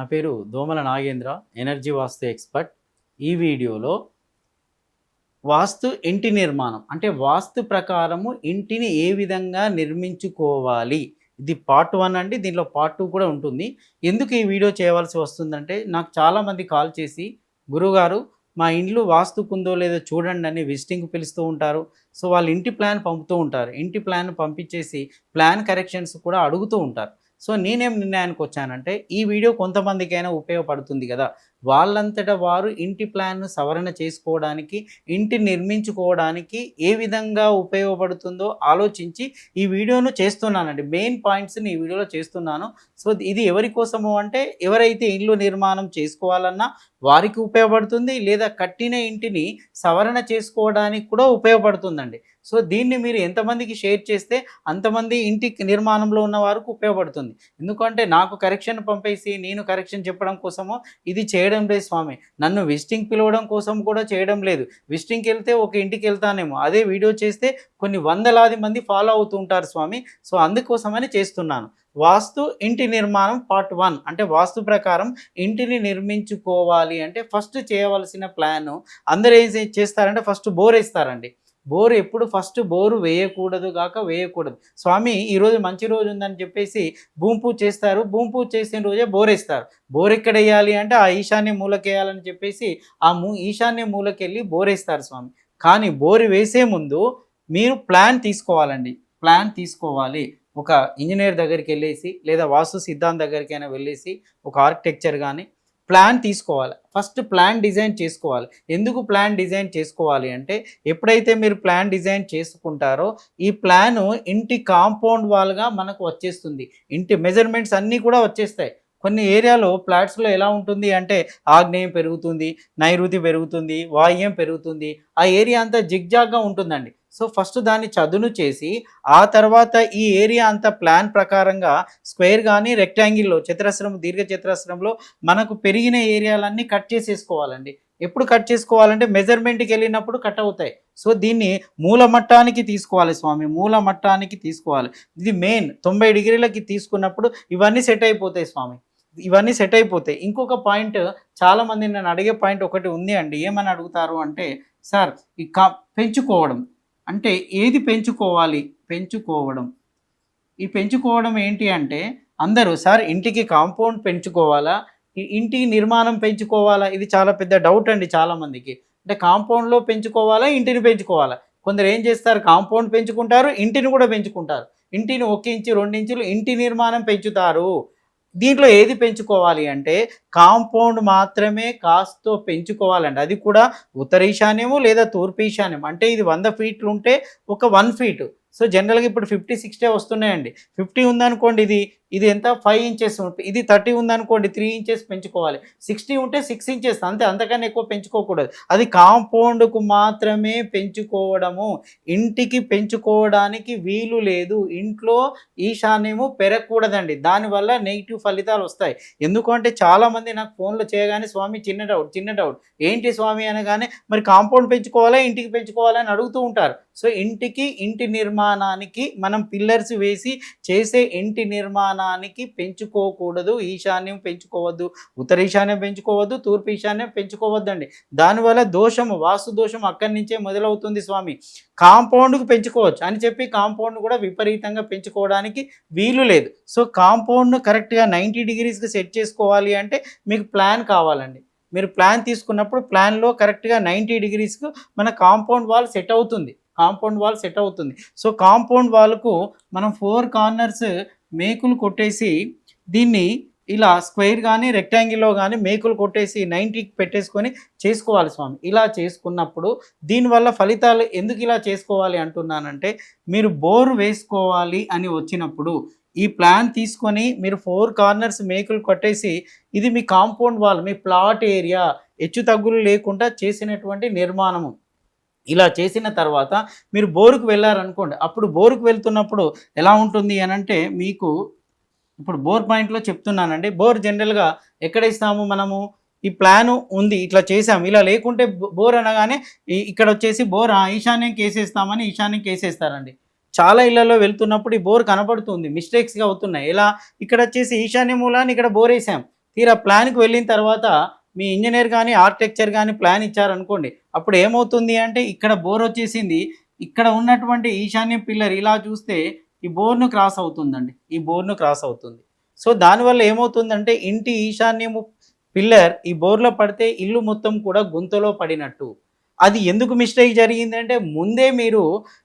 నా పేరు దోమల నాగేంద్ర ఎనర్జీ వాస్తు ఎక్స్పర్ట్. ఈ వీడియోలో వాస్తు ఇంటి నిర్మాణం అంటే వాస్తు ప్రకారము ఇంటిని ఏ విధంగా నిర్మించుకోవాలి. ఇది పార్ట్ వన్ అండి దీనిలో పార్ట్ టూ కూడా ఉంటుంది. ఎందుకు ఈ వీడియో చేయవలసి వస్తుందంటే నాకు చాలామంది కాల్ చేసి గురుగారు మా ఇండ్లు వాస్తుకుందో లేదో చూడండి అని విజిటింగ్ పిలుస్తూ ఉంటారు. సో వాళ్ళు ఇంటి ప్లాన్ పంపుతూ ఉంటారు. ఇంటి ప్లాన్ పంపించేసి ప్లాన్ కరెక్షన్స్ కూడా అడుగుతూ ఉంటారు. సో నేనేం నిర్ణయానికి వచ్చానంటే ఈ వీడియో కొంతమందికైనా ఉపయోగపడుతుంది కదా. వాళ్ళంతట వారు ఇంటి ప్లాన్ను సవరణ చేసుకోవడానికి ఇంటి నిర్మించుకోవడానికి ఏ విధంగా ఉపయోగపడుతుందో ఆలోచించి ఈ వీడియోను చేస్తున్నానండి. మెయిన్ పాయింట్స్ని ఈ వీడియోలో చేస్తున్నాను. సో ఇది ఎవరి కోసము అంటే ఎవరైతే ఇల్లు నిర్మాణం చేసుకోవాలన్నా వారికి ఉపయోగపడుతుంది లేదా కట్టిన ఇంటిని సవరణ చేసుకోవడానికి కూడా ఉపయోగపడుతుందండి. సో దీన్ని మీరు ఎంతమందికి షేర్ చేస్తే అంతమంది ఇంటి నిర్మాణంలో ఉన్న వారికి ఉపయోగపడుతుంది. ఎందుకంటే నాకు కరెక్షన్ పంపేసి నేను కరెక్షన్ చెప్పడం కోసమో ఇది చేయడం లేదు స్వామి. నన్ను విజిటింగ్ పిలవడం కోసం కూడా చేయడం లేదు. విజిటింగ్కి వెళ్తే ఒక ఇంటికి వెళ్తానేమో. అదే వీడియో చేస్తే కొన్ని వందలాది మంది ఫాలో అవుతూ ఉంటారు స్వామి. సో అందుకోసమని చేస్తున్నాను. వాస్తు ఇంటి నిర్మాణం పార్ట్ వన్ అంటే వాస్తు ప్రకారం ఇంటిని నిర్మించుకోవాలి అంటే ఫస్ట్ చేయవలసిన ప్లాన్ అందరూ ఏం చేస్తారంటే ఫస్ట్ బోర్ వేస్తారండి. బోరు ఎప్పుడు ఫస్ట్ బోరు వేయకూడదు కాక వేయకూడదు. స్వామి ఈరోజు మంచి రోజు ఉందని చెప్పేసి భూమి పూజ చేస్తారు. భూమి పూజ చేసిన రోజే బోరేస్తారు. బోర్ ఎక్కడ వేయాలి అంటే ఆ ఈశాన్య మూలకేయాలని చెప్పేసి ఆ మూ ఈశాన్య మూలకెళ్ళి బోరేస్తారు స్వామి. కానీ బోరు వేసే ముందు మీరు ప్లాన్ తీసుకోవాలండి. ప్లాన్ తీసుకోవాలి. ఒక ఇంజనీర్ దగ్గరికి వెళ్ళేసి లేదా వాస్తు సిద్ధాంత్ దగ్గరికైనా వెళ్ళేసి ఒక ఆర్కిటెక్చర్ కానీ ప్లాన్ తీసుకోవాలి. ఫస్ట్ ప్లాన్ డిజైన్ చేసుకోవాలి. ఎందుకు ప్లాన్ డిజైన్ చేసుకోవాలి అంటే ఎప్పుడైతే మీరు ప్లాన్ డిజైన్ చేసుకుంటారో ఈ ప్లాన్ ఇంటి కాంపౌండ్ వాల్గా మనకు వచ్చేస్తుంది. ఇంటి మెజర్మెంట్స్ అన్నీ కూడా వచ్చేస్తాయి. కొన్ని ఏరియాలో ఫ్లాట్స్లో ఎలా ఉంటుంది అంటే ఆగ్నేయం పెరుగుతుంది నైరుతి పెరుగుతుంది వాయువ్యం పెరుగుతుంది. ఆ ఏరియా అంతా జిగ్జాగ్గా ఉంటుందండి. సో ఫస్ట్ దాన్ని చదును చేసి ఆ తర్వాత ఈ ఏరియా అంతా ప్లాన్ ప్రకారంగా స్క్వేర్ కానీ రెక్టాంగిల్లో చతురస్రం దీర్ఘ చతురస్రంలో మనకు పెరిగిన ఏరియాలన్నీ కట్ చేసేసుకోవాలండి. ఎప్పుడు కట్ చేసుకోవాలంటే మెజర్మెంట్కి వెళ్ళినప్పుడు కట్ అవుతాయి. సో దీన్ని మూల మట్టానికి తీసుకోవాలి స్వామి. మూల మట్టానికి తీసుకోవాలి. ఇది మెయిన్. తొంభై డిగ్రీలకి తీసుకున్నప్పుడు ఇవన్నీ సెట్ అయిపోతాయి స్వామి. ఇవన్నీ సెట్ అయిపోతాయి. ఇంకొక పాయింట్ చాలామంది నేను అడిగే పాయింట్ ఒకటి ఉంది అండి. ఏమని అడుగుతారు అంటే సార్ ఈ కా పెంచుకోవడం. అంటే ఏది పెంచుకోవాలి? పెంచుకోవడం. ఈ పెంచుకోవడం ఏంటి అంటే అందరూ సార్ ఇంటికి కాంపౌండ్ పెంచుకోవాలా? ఇంటి నిర్మాణం పెంచుకోవాలా? ఇది చాలా పెద్ద డౌట్ అండి చాలామందికి అంటే కాంపౌండ్లో పెంచుకోవాలా? ఇంటిని పెంచుకోవాలా? కొందరు ఏం చేస్తారు? కాంపౌండ్ పెంచుకుంటారు ఇంటిని కూడా పెంచుకుంటారు. ఇంటిని ఒక ఇంచు రెండు ఇంచులు ఇంటి నిర్మాణం పెంచుతారు. దీంట్లో ఏది పెంచుకోవాలి అంటే కాంపౌండ్ మాత్రమే కాస్తో పెంచుకోవాలండి. అది కూడా ఉత్తర ఈశాన్యము లేదా తూర్పు ఈశాన్యం అంటే ఇది వంద ఫీట్లు ఉంటే ఒక వన్ ఫీటు. సో జనరల్గా ఇప్పుడు ఫిఫ్టీ సిక్స్టీ వస్తున్నాయండి. ఫిఫ్టీ ఉందనుకోండి ఇది ఇది ఎంత? ఫైవ్ ఇంచెస్ ఇది థర్టీ ఉందనుకోండి త్రీ ఇంచెస్ పెంచుకోవాలి. సిక్స్టీ ఉంటే సిక్స్ ఇంచెస్ అంతే. అంతకన్నా ఎక్కువ పెంచుకోకూడదు. అది కాంపౌండ్కు మాత్రమే పెంచుకోవడము. ఇంటికి పెంచుకోవడానికి వీలు లేదు. ఇంట్లో ఈశాన్యము పెరగకూడదండి. దానివల్ల నెగిటివ్ ఫలితాలు వస్తాయి. ఎందుకంటే చాలామంది నాకు ఫోన్లో చేయగానే స్వామి చిన్న డౌట్ చిన్న డౌట్ ఏంటి స్వామి? అనగానే మరి కాంపౌండ్ పెంచుకోవాలా? ఇంటికి పెంచుకోవాలా? అని అడుగుతూ ఉంటారు. సో ఇంటికి ఇంటి నిర్మాణానికి మనం పిల్లర్స్ వేసి చేసే ఇంటి నిర్మాణానికి పెంచుకోకూడదు ఈశాన్యం పెంచుకోవద్దు ఉత్తర ఈశాన్యం పెంచుకోవద్దు తూర్పు ఈశాన్యం పెంచుకోవద్దండి. దానివల్ల దోషము వాస్తు దోషం అక్కడి నుంచే మొదలవుతుంది స్వామి. కాంపౌండ్కు పెంచుకోవచ్చు అని చెప్పి కాంపౌండ్ కూడా విపరీతంగా పెంచుకోవడానికి వీలు లేదు. సో కాంపౌండ్ను కరెక్ట్గా నైంటీ డిగ్రీస్కి సెట్ చేసుకోవాలి అంటే మీకు ప్లాన్ కావాలండి. మీరు ప్లాన్ తీసుకున్నప్పుడు ప్లాన్లో కరెక్ట్గా నైంటీ డిగ్రీస్కు మన కాంపౌండ్ వాల్ సెట్ అవుతుంది. కాంపౌండ్ వాల్ సెట్ అవుతుంది. సో కాంపౌండ్ వాల్కు మనం ఫోర్ కార్నర్స్ మేకులు కొట్టేసి దీన్ని ఇలా స్క్వేర్ కానీ రెక్టాంగిల్లో కానీ మేకులు కొట్టేసి నైంటీకి పెట్టేసుకొని చేసుకోవాలి స్వామి. ఇలా చేసుకున్నప్పుడు దీనివల్ల ఫలితాలు ఎందుకు ఇలా చేసుకోవాలి అంటున్నానంటే మీరు బోర్ వేసుకోవాలి అని వచ్చినప్పుడు ఈ ప్లాన్ తీసుకొని మీరు ఫోర్ కార్నర్స్ మేకులు కొట్టేసి ఇది మీ కాంపౌండ్ వాల్ మీ ప్లాట్ ఏరియా హెచ్చు తగ్గులు లేకుండా చేసినటువంటి నిర్మాణము. ఇలా చేసిన తర్వాత మీరు బోరుకు వెళ్ళారనుకోండి అప్పుడు బోరుకు వెళ్తున్నప్పుడు ఎలా ఉంటుంది అని అంటే మీకు ఇప్పుడు బోర్ పాయింట్లో చెప్తున్నానండి బోర్ జనరల్గా ఎక్కడ ఇస్తాము మనము? ఈ ప్లాను ఉంది ఇట్లా చేసాము ఇలా లేకుంటే బోర్ అనగానే ఇక్కడ వచ్చేసి బోర్ ఈశాన్యం కేసేస్తామని ఈశాన్యం కేసేస్తారండి. చాలా ఇళ్ళలో వెళ్తున్నప్పుడు ఈ బోర్ కనపడుతుంది మిస్టేక్స్గా అవుతున్నాయి. ఎలా? ఇక్కడ వచ్చేసి ఈశాన్య మూలాన్ని ఇక్కడ బోర్ వేసాం తీరా ప్లాన్కి వెళ్ళిన తర్వాత మీ ఇంజనీర్ కానీ ఆర్కిటెక్చర్ కానీ ప్లాన్ ఇచ్చారనుకోండి అప్పుడు ఏమవుతుంది అంటే ఇక్కడ బోర్ వచ్చేసింది ఇక్కడ ఉన్నటువంటి ఈశాన్య పిల్లర్ ఇలా చూస్తే ఈ బోర్ను క్రాస్ అవుతుందండి ఈ బోర్ను క్రాస్ అవుతుంది. సో దానివల్ల ఏమవుతుందంటే ఇంటి ఈశాన్యము పిల్లర్ ఈ బోర్లో పడితే ఇల్లు మొత్తం కూడా గుంతలో పడినట్టు. అది ఎందుకు మిస్టేక్ జరిగిందంటే ముందే మీరు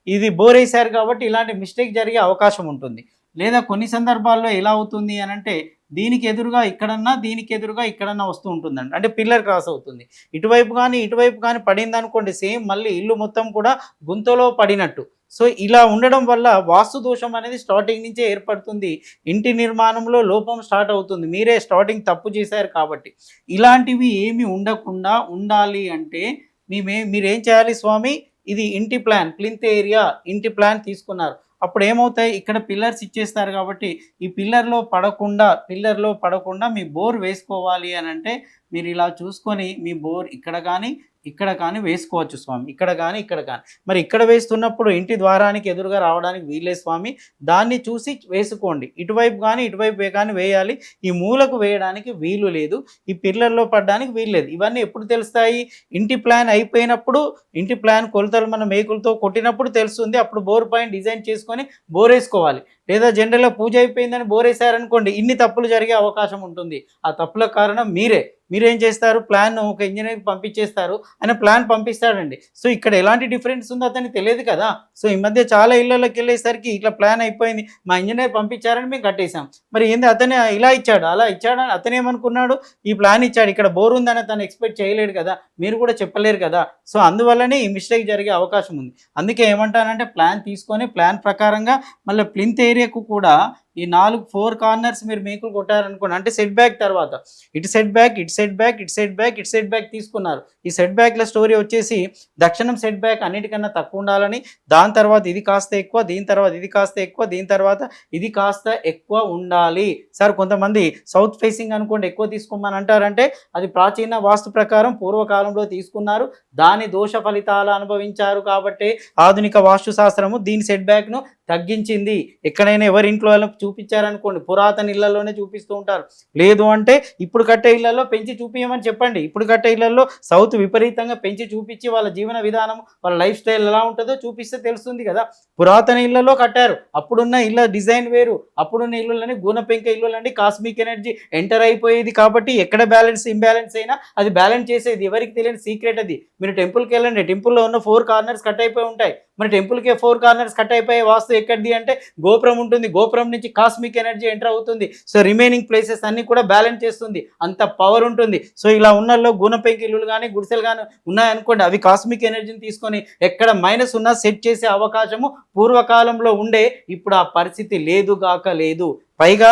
ఇది బోర్ వేశారు కాబట్టి ఇలాంటి మిస్టేక్ జరిగే అవకాశం ఉంటుంది. లేదా కొన్ని సందర్భాల్లో ఎలా అవుతుంది అని అంటే దీనికి ఎదురుగా ఇక్కడన్నా దీనికి ఎదురుగా ఇక్కడన్నా వస్తూ ఉంటుందండి. అంటే పిల్లర్ క్రాస్ అవుతుంది. ఇటువైపు కానీ ఇటువైపు కానీ పడింది అనుకోండి సేమ్ మళ్ళీ ఇల్లు మొత్తం కూడా గుంతలో పడినట్టు. సో ఇలా ఉండడం వల్ల వాస్తు దోషం అనేది స్టార్టింగ్ నుంచే ఏర్పడుతుంది. ఇంటి నిర్మాణంలో లోపం స్టార్ట్ అవుతుంది. మీరే స్టార్టింగ్ తప్పు చేశారు కాబట్టి. ఇలాంటివి ఏమి ఉండకుండా ఉండాలి అంటే మేమే మీరేం చేయాలి స్వామి? ఇది ఇంటి ప్లాన్ ప్లింత్ ఏరియా ఇంటి ప్లాన్ తీసుకున్నారు. అప్పుడు ఏమవుతాయి ఇక్కడ పిల్లర్స్ ఇచ్చేస్తారు కాబట్టి ఈ పిల్లర్లో పడకుండా పిల్లర్లో పడకుండా మీ బోర్ వేసుకోవాలి అని అంటే మీరు ఇలా చూసుకొని మీ బోర్ ఇక్కడ కానీ ఇక్కడ కానీ వేసుకోవచ్చు స్వామి. ఇక్కడ కానీ ఇక్కడ కానీ. మరి ఇక్కడ వేస్తున్నప్పుడు ఇంటి ద్వారానికి ఎదురుగా రావడానికి వీలే స్వామి. దాన్ని చూసి వేసుకోండి. ఇటువైపు కానీ ఇటువైపు కానీ వేయాలి. ఈ మూలకు వేయడానికి వీలు లేదు. ఈ పిల్లల్లో పడడానికి వీలు లేదు. ఇవన్నీ ఎప్పుడు తెలుస్తాయి? ఇంటి ప్లాన్ అయిపోయినప్పుడు ఇంటి ప్లాన్ కొలతలు మన మేకులతో కొట్టినప్పుడు తెలుస్తుంది. అప్పుడు బోర్ పైన డిజైన్ చేసుకొని బోర్ వేసుకోవాలి. లేదా జనరల్గా పూజ అయిపోయిందని బోర్ వేసారనుకోండి ఇన్ని తప్పులు జరిగే అవకాశం ఉంటుంది. ఆ తప్పుల కారణం మీరే. మీరేం చేస్తారు? ప్లాన్ ఒక ఇంజనీర్కి పంపించేస్తారు. ఆయన ప్లాన్ పంపిస్తాడండి. సో ఇక్కడ ఎలాంటి డిఫరెన్స్ ఉందో అతనికి తెలియదు కదా. సో ఈ మధ్య చాలా ఇళ్ళలోకి వెళ్ళేసరికి ఇట్లా ప్లాన్ అయిపోయింది. మా ఇంజనీర్ పంపించారని మేము కట్టేశాం. మరి ఏంది? అతనే ఇలా ఇచ్చాడు అలా ఇచ్చాడని అతనేమనుకున్నాడు ఈ ప్లాన్ ఇచ్చాడు. ఇక్కడ బోర్ ఉందని తను ఎక్స్పెక్ట్ చేయలేడు కదా. మీరు కూడా చెప్పలేరు కదా. సో అందువల్లనే ఈ మిస్టేక్ జరిగే అవకాశం ఉంది. అందుకే ఏమంటానంటే ప్లాన్ తీసుకొని ప్లాన్ ప్రకారంగా మళ్ళీ ప్లింత్ ఏరియాకు కూడా ఈ నాలుగు ఫోర్ కార్నర్స్ మీరు మేకులు కొట్టారనుకోండి అంటే సెట్ బ్యాక్ తర్వాత. ఇటు సెట్ బ్యాక్ ఇటు సెట్ బ్యాక్ ఇటు సెట్ బ్యాక్ ఇటు సెట్ బ్యాక్ తీసుకున్నారు. ఈ సెట్ బ్యాక్ల స్టోరీ వచ్చేసి దక్షిణం సెట్ బ్యాక్ అన్నిటికన్నా తక్కువ ఉండాలని దాని తర్వాత ఇది కాస్త ఎక్కువ దీని తర్వాత ఇది కాస్త ఎక్కువ దీని తర్వాత ఇది కాస్త ఎక్కువ ఉండాలి. సార్ కొంతమంది సౌత్ ఫేసింగ్ అనుకోండి ఎక్కువ తీసుకోమని అంటారంటే అది ప్రాచీన వాస్తు ప్రకారం పూర్వకాలంలో తీసుకున్నారు. దాని దోష ఫలితాలు అనుభవించారు కాబట్టి ఆధునిక వాస్తు శాస్త్రము దీని సెట్ బ్యాక్ను తగ్గించింది. ఎక్కడైనా ఎవరి ఇంట్లో చూపించారనుకోండి పురాతన ఇళ్ళలోనే చూపిస్తూ ఉంటారు. లేదు అంటే ఇప్పుడు కట్టే ఇళ్ళలో పెంచి చూపించమని చెప్పండి. ఇప్పుడు కట్టే ఇళ్ళలో సౌత్ విపరీతంగా పెంచి చూపించి వాళ్ళ జీవన విధానం వాళ్ళ లైఫ్ స్టైల్ ఎలా ఉంటుందో చూపిస్తే తెలుస్తుంది కదా. పురాతన ఇళ్ళలో కట్టారు. అప్పుడున్న ఇళ్ళ డిజైన్ వేరు. అప్పుడున్న ఇళ్ళని గూన పెంక ఇల్లులండి కాస్మిక్ ఎనర్జీ ఎంటర్ అయిపోయేది కాబట్టి ఎక్కడ బ్యాలెన్స్ ఇంబ్యాలెన్స్ అయినా అది బ్యాలెన్స్ చేసేది. ఎవరికి తెలియని సీక్రెట్ అది. మీరు టెంపుల్కి వెళ్ళండి. టెంపుల్లో ఉన్న ఫోర్ కార్నర్స్ కట్ అయిపోయి ఉంటాయి. మరి టెంపుల్కే ఫోర్ కార్నర్స్ కట్ అయిపోయే వాస్తు ఎక్కడిది అంటే గోపురం ఉంటుంది. గోపురం నుంచి కాస్మిక్ ఎనర్జీ ఎంటర్ అవుతుంది. సో రిమైనింగ్ ప్లేసెస్ అన్ని కూడా బ్యాలెన్స్ చేస్తుంది. అంత పవర్ ఉంటుంది. సో ఇలా ఉన్నల్లో గుణపెంకి ఇల్లులు కానీ గుడిసెలు కానీ ఉన్నాయనుకోండి అవి కాస్మిక్ ఎనర్జీని తీసుకొని ఎక్కడ మైనస్ ఉన్నా సెట్ చేసే అవకాశము పూర్వకాలంలో ఉండే. ఇప్పుడు ఆ పరిస్థితి లేదుగాక లేదు. పైగా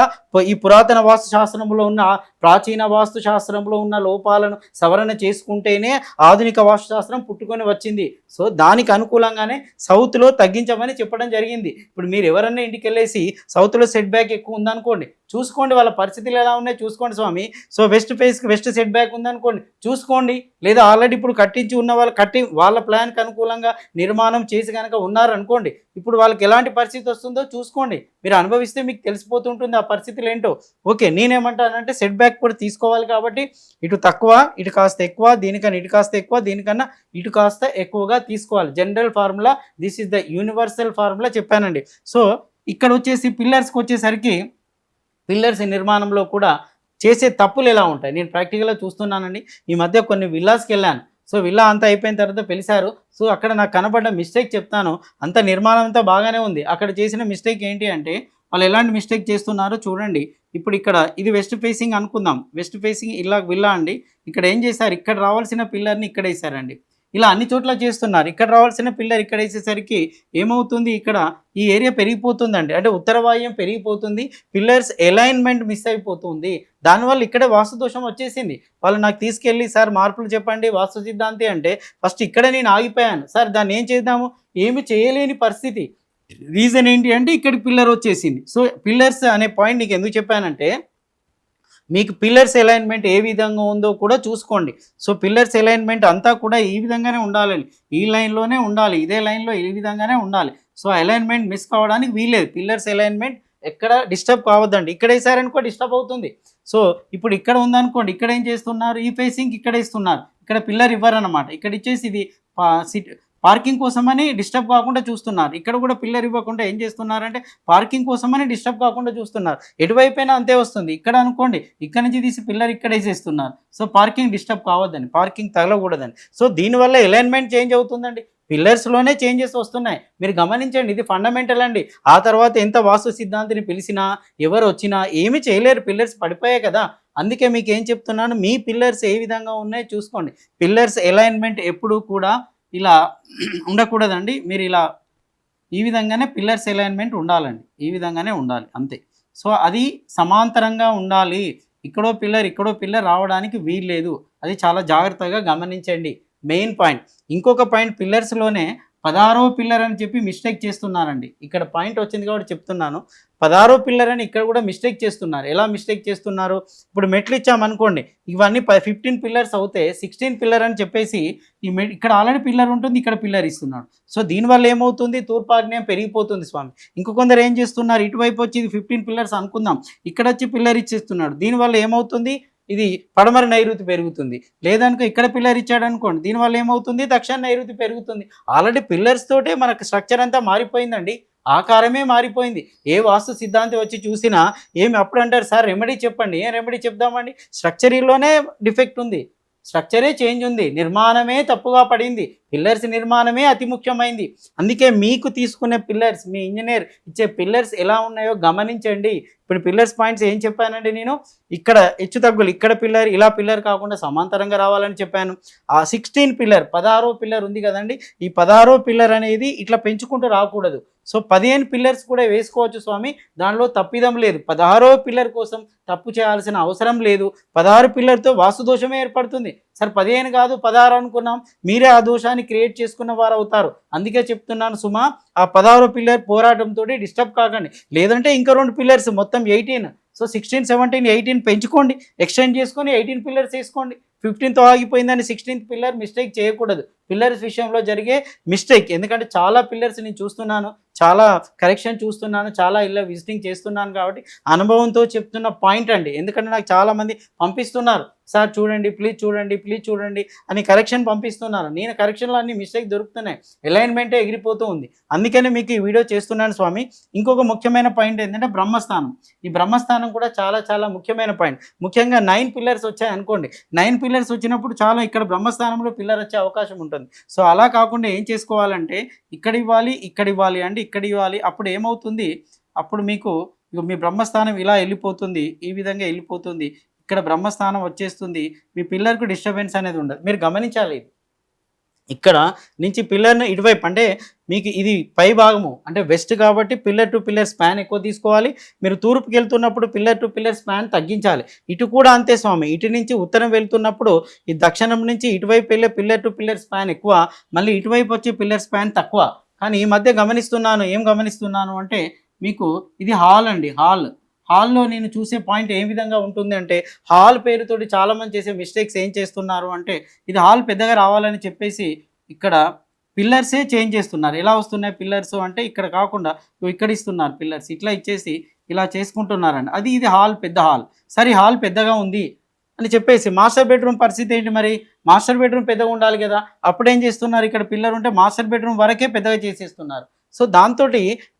ఈ పురాతన వాస్తు శాస్త్రంలో ఉన్న ప్రాచీన వాస్తు శాస్త్రంలో ఉన్న లోపాలను సవరణ చేసుకుంటేనే ఆధునిక వాస్తు శాస్త్రం పుట్టుకొని వచ్చింది. సో దానికి అనుకూలంగానే సౌత్లో తగ్గించమని చెప్పడం జరిగింది. ఇప్పుడు మీరు ఎవరన్నా ఇంటికి వెళ్ళేసి సౌత్లో సెట్ బ్యాక్ ఎక్కువ ఉందనుకోండి చూసుకోండి వాళ్ళ పరిస్థితులు ఎలా ఉన్నాయి చూసుకోండి స్వామి. సో వెస్ట్ ఫేస్కి వెస్ట్ సెట్ బ్యాక్ ఉందనుకోండి చూసుకోండి. లేదా ఆల్రెడీ ఇప్పుడు కట్టించి ఉన్న వాళ్ళు కట్టి వాళ్ళ ప్లాన్కి అనుకూలంగా నిర్మాణం చేసి కనుక ఉన్నారనుకోండి ఇప్పుడు వాళ్ళకి ఎలాంటి పరిస్థితి వస్తుందో చూసుకోండి. మీరు అనుభవిస్తే మీకు ఉంటుంది ఆ పరిస్థితులు ఏంటో. ఓకే నేనేమంటానంటే సెట్ బ్యాక్ కూడా తీసుకోవాలి కాబట్టి ఇటు తక్కువ ఇటు కాస్త ఎక్కువ దీనికన్నా ఇటు కాస్త ఎక్కువ దీనికన్నా ఇటు కాస్త ఎక్కువగా తీసుకోవాలి. General formula this is the universal formula చెప్పానండి. సో ఇక్కడ వచ్చేసి పిల్లర్స్కి వచ్చేసరికి పిల్లర్స్ నిర్మాణంలో కూడా చేసే తప్పులు ఎలా ఉంటాయి? నేను ప్రాక్టికల్గా చూస్తున్నానండి. ఈ మధ్య కొన్ని విల్లాస్కి వెళ్ళాను. సో విల్లా అంతా అయిపోయిన తర్వాత పిలిచారు. సో అక్కడ నాకు కనబడ్డ మిస్టేక్ చెప్తాను. అంత నిర్మాణం అంతా బాగానే ఉంది. అక్కడ చేసిన మిస్టేక్ ఏంటి అంటే వాళ్ళు ఎలాంటి మిస్టేక్ చేస్తున్నారో చూడండి. ఇప్పుడు ఇక్కడ ఇది వెస్ట్ ఫేసింగ్ అనుకుందాం. వెస్ట్ ఫేసింగ్ ఇలా విల్లా అండి. ఇక్కడ ఏం చేశారు? ఇక్కడ రావాల్సిన పిల్లర్ని ఇక్కడ వేసారండి ఇలా అన్ని చోట్ల చేస్తున్నారు. ఇక్కడ రావాల్సిన పిల్లర్ ఇక్కడ వేసేసరికి ఏమవుతుంది? ఇక్కడ ఈ ఏరియా పెరిగిపోతుందండి. అంటే ఉత్తరవాయం పెరిగిపోతుంది. పిల్లర్స్ అలైన్మెంట్ మిస్ అయిపోతుంది. దానివల్ల ఇక్కడే వాస్తు దోషం వచ్చేసింది. వాళ్ళు నాకు తీసుకెళ్ళి సార్ మార్పులు చెప్పండి. వాస్తు సిద్ధాంతి అంటే ఫస్ట్ ఇక్కడే నేను ఆగిపోయాను. సార్ దాన్ని ఏం చేద్దాము? ఏమి చేయలేని పరిస్థితి. రీజన్ ఏంటి అంటే ఇక్కడ పిల్లర్ వచ్చేసింది. సో పిల్లర్స్ అనే పాయింట్ నీకు ఎందుకు చెప్పానంటే మీకు పిల్లర్స్ అలైన్మెంట్ ఏ విధంగా ఉందో కూడా చూసుకోండి. సో పిల్లర్స్ అలైన్మెంట్ అంతా కూడా ఈ విధంగానే ఉండాలని ఈ లైన్లోనే ఉండాలి. ఇదే లైన్లో ఈ విధంగానే ఉండాలి. సో అలైన్మెంట్ మిస్ కావడానికి వీలేదు పిల్లర్స్ అలైన్మెంట్ ఎక్కడ డిస్టర్బ్ కావద్దండి. ఇక్కడ వేసారనుకో డిస్టర్బ్ అవుతుంది. సో ఇప్పుడు ఇక్కడ ఉందనుకోండి. ఇక్కడ ఏం చేస్తున్నారు? ఈ ఫేసింగ్ ఇక్కడ ఇస్తున్నారు. ఇక్కడ పిల్లర్ ఇవ్వరన్నమాట. ఇక్కడ ఇచ్చేసి ఇది పార్కింగ్ కోసమని డిస్టర్బ్ కాకుండా చూస్తున్నారు. ఇక్కడ కూడా పిల్లర్ ఇవ్వకుండా ఏం చేస్తున్నారంటే పార్కింగ్ కోసమని డిస్టర్బ్ కాకుండా చూస్తున్నారు. ఎటువైపోయినా అంతే వస్తుంది. ఇక్కడ అనుకోండి ఇక్కడ నుంచి తీసి పిల్లర్ ఇక్కడ వేసేస్తున్నారు సో పార్కింగ్ డిస్టర్బ్ కావద్దని పార్కింగ్ తగలకూడదని. సో దీనివల్ల అలైన్మెంట్ చేంజ్ అవుతుందండి. పిల్లర్స్లోనే చేంజెస్ వస్తున్నాయి. మీరు గమనించండి ఇది ఫండమెంటల్ అండి. ఆ తర్వాత ఎంత వాస్తు సిద్ధాంతిని పిలిచినా ఎవరు వచ్చినా ఏమి చేయలేరు. పిల్లర్స్ పడిపోయాయి కదా. అందుకే మీకు ఏం చెప్తున్నాను మీ పిల్లర్స్ ఏ విధంగా ఉన్నాయో చూసుకోండి. పిల్లర్స్ అలైన్మెంట్ ఎప్పుడు కూడా ఇలా ఉండకూడదండి. మీరు ఇలా ఈ విధంగానే పిల్లర్స్ అలైన్మెంట్ ఉండాలండి. ఈ విధంగానే ఉండాలి. అంతే. సో అది సమాంతరంగా ఉండాలి. ఇక్కడో పిల్లర్ ఇక్కడో పిల్లర్ రావడానికి వీల్లేదు. అది చాలా జాగ్రత్తగా గమనించండి. Main point. ఇంకొక పాయింట్ పిల్లర్స్లోనే పదహారో పిల్లర్ అని చెప్పి మిస్టేక్ చేస్తున్నారండి. ఇక్కడ పాయింట్ వచ్చింది కాబట్టి చెప్తున్నాను. పదహారో పిల్లర్ అని ఇక్కడ కూడా మిస్టేక్ చేస్తున్నారు. ఎలా మిస్టేక్ చేస్తున్నారు? ఇప్పుడు మెట్లు ఇచ్చామనుకోండి ఇవన్నీ ఫిఫ్టీన్ పిల్లర్స్ అవుతే సిక్స్టీన్ పిల్లర్ అని చెప్పేసి ఈ మె ఇక్కడ ఆల్రెడీ పిల్లర్ ఉంటుంది ఇక్కడ పిల్లర్ ఇస్తున్నాడు. సో దీనివల్ల ఏమవుతుంది? తూర్పాగ్నేయం పెరిగిపోతుంది స్వామి. ఇంకొందరు ఏం చేస్తున్నారు? ఇటువైపు వచ్చి ఫిఫ్టీన్ పిల్లర్స్ అనుకుందాం. ఇక్కడ వచ్చి పిల్లర్ ఇచ్చేస్తున్నాడు. దీనివల్ల ఏమవుతుంది? ఇది పడమర నైరుతి పెరుగుతుంది. లేదనుకో ఇక్కడ పిల్లర్ ఇచ్చాడు అనుకోండి. దీనివల్ల ఏమవుతుంది? దక్షిణ నైరుతి పెరుగుతుంది. ఆల్రెడీ పిల్లర్స్ తోటే మనకు స్ట్రక్చర్ అంతా మారిపోయిందండి. ఆకారమే మారిపోయింది. ఏ వాస్తు సిద్ధాంతి వచ్చి చూసినా ఏమి అప్పుడు అంటారు? సార్ రెమెడీ చెప్పండి. ఏం రెమెడీ చెప్దామండి? స్ట్రక్చరీలోనే డిఫెక్ట్ ఉంది. స్ట్రక్చరే చేంజ్ ఉంది. నిర్మాణమే తప్పుగా పడింది. పిల్లర్స్ నిర్మాణమే అతి ముఖ్యమైంది. అందుకే మీకు తీసుకునే పిల్లర్స్ మీ ఇంజనీర్ ఇచ్చే పిల్లర్స్ ఎలా ఉన్నాయో గమనించండి. ఇప్పుడు పిల్లర్స్ పాయింట్స్ ఏం చెప్పానండి నేను? ఇక్కడ హెచ్చు తగ్గులు ఇక్కడ పిల్లర్ ఇలా పిల్లర్ కాకుండా సమాంతరంగా రావాలని చెప్పాను. ఆ సిక్స్టీన్ పిల్లర్ పదహారో పిల్లర్ ఉంది కదండి. ఈ పదహారో పిల్లర్ అనేది ఇట్లా పెంచుకుంటూ రాకూడదు. సో పదిహేను పిల్లర్స్ కూడా వేసుకోవచ్చు స్వామి. దానిలో తప్పిదం లేదు. పదహారో పిల్లర్ కోసం తప్పు చేయాల్సిన అవసరం లేదు. పదహారు పిల్లర్తో వాస్తు దోషమే ఏర్పడుతుంది. సార్ పదిహేను కాదు పదహారు అనుకున్నాం. మీరే ఆ దోషాన్ని క్రియేట్ చేసుకున్న వారు అవుతారు అందుకే చెప్తున్నాను సుమా ఆ పదహారో పిల్లర్ పోరాటంతో డిస్టర్బ్ కాకండి. లేదంటే ఇంకా రెండు పిల్లర్స్ మొత్తం eighteen. So sixteen seventeen eighteen పెంచుకోండి. ఎక్స్టెండ్ చేసుకొని ఎయిటీన్ పిల్లర్స్ వేసుకోండి. ఫిఫ్టీన్త్ ఆగిపోయిందని సిక్స్టీన్త్ పిల్లర్ మిస్టేక్ చేయకూడదు. పిల్లర్స్ విషయంలో జరిగే మిస్టేక్ ఎందుకంటే చాలా పిల్లర్స్ నేను చూస్తున్నాను చాలా కరెక్షన్ చూస్తున్నాను చాలా ఇళ్ళ విజిటింగ్ చేస్తున్నాను కాబట్టి అనుభవంతో చెప్తున్న పాయింట్ అండి. ఎందుకంటే నాకు చాలామంది పంపిస్తున్నారు. సార్ చూడండి ప్లీజ్ చూడండి ప్లీజ్ చూడండి అని కరెక్షన్ పంపిస్తున్నారు. నేను కరెక్షన్లో అన్ని మిస్టేక్ దొరుకుతున్నాయి. అలైన్మెంటే ఎగిరిపోతూ ఉంది. అందుకనే మీకు ఈ వీడియో చేస్తున్నాను స్వామి. ఇంకొక ముఖ్యమైన పాయింట్ ఏంటంటే బ్రహ్మస్థానం. ఈ బ్రహ్మస్థానం కూడా చాలా చాలా ముఖ్యమైన పాయింట్ ముఖ్యంగా నైన్ పిల్లర్స్ వచ్చాయి అనుకోండి నైన్ పిల్లర్స్ వచ్చినప్పుడు చాలా ఇక్కడ బ్రహ్మస్థానంలో పిల్లర్ వచ్చే అవకాశం ఉంటుంది. సో అలా కాకుండా ఏం చేసుకోవాలంటే ఇక్కడ ఇవ్వాలి ఇక్కడ ఇవ్వాలి అంటే ఇక్కడ ఇవ్వాలి అప్పుడు ఏమవుతుంది? అప్పుడు మీకు ఇగో మీ బ్రహ్మస్థానం ఇలా వెళ్ళిపోతుంది ఈ విధంగా వెళ్ళిపోతుంది. ఇక్కడ బ్రహ్మస్థానం వచ్చేస్తుంది. మీ పిల్లర్కు డిస్టర్బెన్స్ అనేది ఉండదు. మీరు గమనించాలి ఇది. ఇక్కడ నుంచి పిల్లర్ని ఇటువైపు అంటే మీకు ఇది పై భాగము అంటే వెస్ట్ కాబట్టి పిల్లర్ టు పిల్లర్ స్పాన్ ఎక్కువ తీసుకోవాలి. మీరు తూర్పుకి వెళ్తున్నప్పుడు పిల్లర్ టు పిల్లర్ స్పాన్ తగ్గించాలి. ఇటు కూడా అంతే స్వామి ఇటు నుంచి ఉత్తరం వెళ్తున్నప్పుడు ఈ దక్షిణం నుంచి ఇటువైపు వెళ్ళే పిల్లర్ టు పిల్లర్ స్పాన్ ఎక్కువ మళ్ళీ ఇటువైపు వచ్చే పిల్లర్ స్పాన్ తక్కువ. కానీ ఈ మధ్య గమనిస్తున్నాను ఏం గమనిస్తున్నాను అంటే మీకు ఇది హాల్ అండి హాల్ హాల్లో నేను చూసే పాయింట్ ఏ విధంగా ఉంటుంది అంటే హాల్ పేరుతోటి చాలామంది చేసే మిస్టేక్స్ ఏం చేస్తున్నారు అంటే ఇది హాల్ పెద్దగా రావాలని చెప్పేసి ఇక్కడ పిల్లర్సే చేంజ్ చేస్తున్నారు. ఎలా వస్తున్నాయి పిల్లర్స్ అంటే ఇక్కడ కాకుండా ఇక్కడ ఇస్తున్నారు పిల్లర్స్. ఇట్లా ఇచ్చేసి ఇలా చేసుకుంటున్నారండి అది ఇది హాల్ పెద్ద హాల్. సరే హాల్ పెద్దగా ఉంది అని చెప్పేసి మాస్టర్ బెడ్రూమ్ పరిస్థితి ఏంటి మరి? మాస్టర్ బెడ్రూమ్ పెద్దగా ఉండాలి కదా. అప్పుడేం చేస్తున్నారు? ఇక్కడ పిల్లర్ ఉంటే మాస్టర్ బెడ్రూమ్ వరకే పెద్దగా చేసేస్తున్నారు. సో దాంతో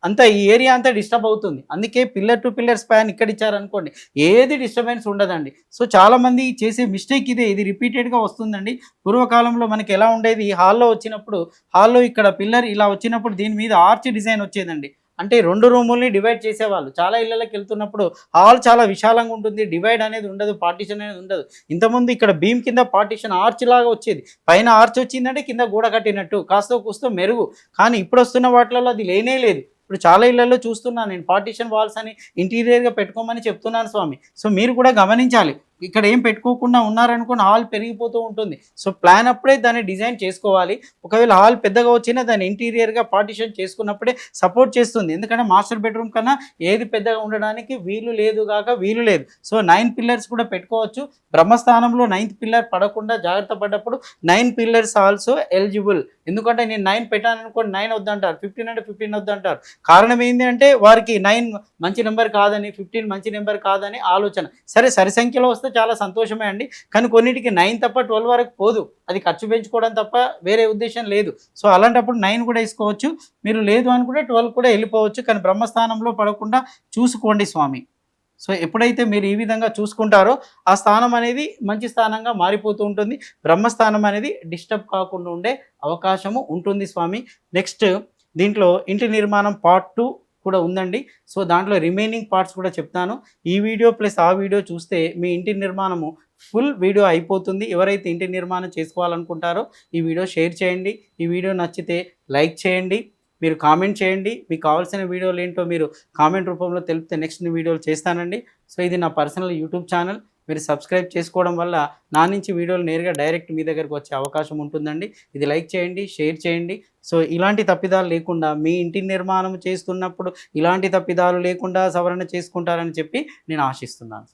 అంతా ఈ ఏరియా అంతా డిస్టర్బ్ అవుతుంది. అందుకే పిల్లర్ టు పిల్లర్ స్పాన్ ఇక్కడ ఇచ్చారనుకోండి ఏది డిస్టర్బెన్స్ ఉండదండి. సో చాలామంది చేసే మిస్టేక్ ఇదే ఇది రిపీటెడ్గా వస్తుందండి. పూర్వకాలంలో మనకి ఎలా ఉండేది? హాల్లో వచ్చినప్పుడు హాల్లో ఇక్కడ పిల్లర్ ఇలా వచ్చినప్పుడు దీని మీద ఆర్చ్ డిజైన్ వచ్చేదండి. అంటే రెండు రూముల్ని డివైడ్ చేసేవాళ్ళు. చాలా ఇళ్ళకి వెళ్తున్నప్పుడు హాల్ చాలా విశాలంగా ఉంటుంది. డివైడ్ అనేది ఉండదు పార్టీషన్ అనేది ఉండదు. ఇంతకుముందు ఇక్కడ భీమ్ కింద పార్టీషన్ ఆర్చ్ లాగా వచ్చేది. పైన ఆర్చ్ వచ్చిందంటే కింద గోడ కట్టినట్టు కాస్త కూస్తో మెరుగు. కానీ ఇప్పుడు వస్తున్న వాటిలలో అది లేనే లేదు. ఇప్పుడు చాలా ఇళ్ళలో చూస్తున్నాను నేను. పార్టీషన్ వాల్స్ అని ఇంటీరియర్గా పెట్టుకోమని చెప్తున్నాను స్వామి. సో మీరు కూడా గమనించాలి. ఇక్కడ ఏం పెట్టుకోకుండా ఉన్నారనుకోని హాల్ పెరిగిపోతూ ఉంటుంది. సో ప్లాన్ అప్పుడే దాన్ని డిజైన్ చేసుకోవాలి. ఒకవేళ హాల్ పెద్దగా వచ్చినా దాన్ని ఇంటీరియర్గా పార్టిషన్ చేసుకున్నప్పుడే సపోర్ట్ చేస్తుంది. ఎందుకంటే మాస్టర్ బెడ్రూమ్ కన్నా ఏది పెద్దగా ఉండడానికి వీలు లేదు కాక వీలు లేదు. సో నైన్ పిల్లర్స్ కూడా పెట్టుకోవచ్చు. బ్రహ్మస్థానంలో నైన్త్ పిల్లర్ పడకుండా జాగ్రత్త పడ్డప్పుడు నైన్ పిల్లర్స్ ఆల్సో ఎలిజిబుల్. ఎందుకంటే నేను నైన్ పెట్టాను అనుకోండి నైన్ వద్దంటారు. ఫిఫ్టీన్ అంటే ఫిఫ్టీన్ వద్దంటారు. కారణం ఏంటి అంటే వారికి నైన్ మంచి నెంబర్ కాదని ఫిఫ్టీన్ మంచి నెంబర్ కాదని ఆలోచన. సరే సరి సంఖ్యలో వస్తే చాలా సంతోషమే అండి. కానీ కొన్నిటికి నైన్ తప్ప ట్వెల్వ్ వరకు పోదు. అది ఖర్చు పెంచుకోవడం తప్ప వేరే ఉద్దేశం లేదు. సో అలాంటప్పుడు నైన్ కూడా వేసుకోవచ్చు. మీరు లేదు అనుకుంటే ట్వెల్వ్ కూడా వెళ్ళిపోవచ్చు. కానీ బ్రహ్మస్థానంలో పడకుండా చూసుకోండి స్వామి. సో ఎప్పుడైతే మీరు ఈ విధంగా చూసుకుంటారో ఆ స్థానం అనేది మంచి స్థానంగా మారిపోతూ ఉంటుంది. బ్రహ్మస్థానం అనేది డిస్టర్బ్ కాకుండా ఉండే అవకాశము ఉంటుంది స్వామి. నెక్స్ట్ దీంట్లో ఇంటి నిర్మాణం పార్ట్ టూ కూడా ఉందండి. సో దాంట్లో రిమైనింగ్ పార్ట్స్ కూడా చెప్తాను. ఈ వీడియో ప్లస్ ఆ వీడియో చూస్తే మీ ఇంటి నిర్మాణము ఫుల్ వీడియో అయిపోతుంది. ఎవరైతే ఇంటి నిర్మాణం చేసుకోవాలనుకుంటారో ఈ వీడియో షేర్ చేయండి. ఈ వీడియో నచ్చితే లైక్ చేయండి. మీరు కామెంట్ చేయండి. మీకు కావాల్సిన వీడియోలు ఏంటో మీరు కామెంట్ రూపంలో తెలిపితే నెక్స్ట్ వీడియోలు చేస్తానండి. సో ఇది నా పర్సనల్ యూట్యూబ్ ఛానల్. మీరు సబ్స్క్రైబ్ చేసుకోవడం వల్ల నా నుంచి వీడియోలు నేరుగా డైరెక్ట్ మీ దగ్గరకు వచ్చే అవకాశం ఉంటుందండి. ఇది లైక్ చేయండి షేర్ చేయండి. సో ఇలాంటి తప్పిదాలు లేకుండా మీ ఇంటి నిర్మాణం చేస్తున్నప్పుడు ఇలాంటి తప్పిదాలు లేకుండా సవరణ చేసుకుంటారని చెప్పి నేను ఆశిస్తున్నాను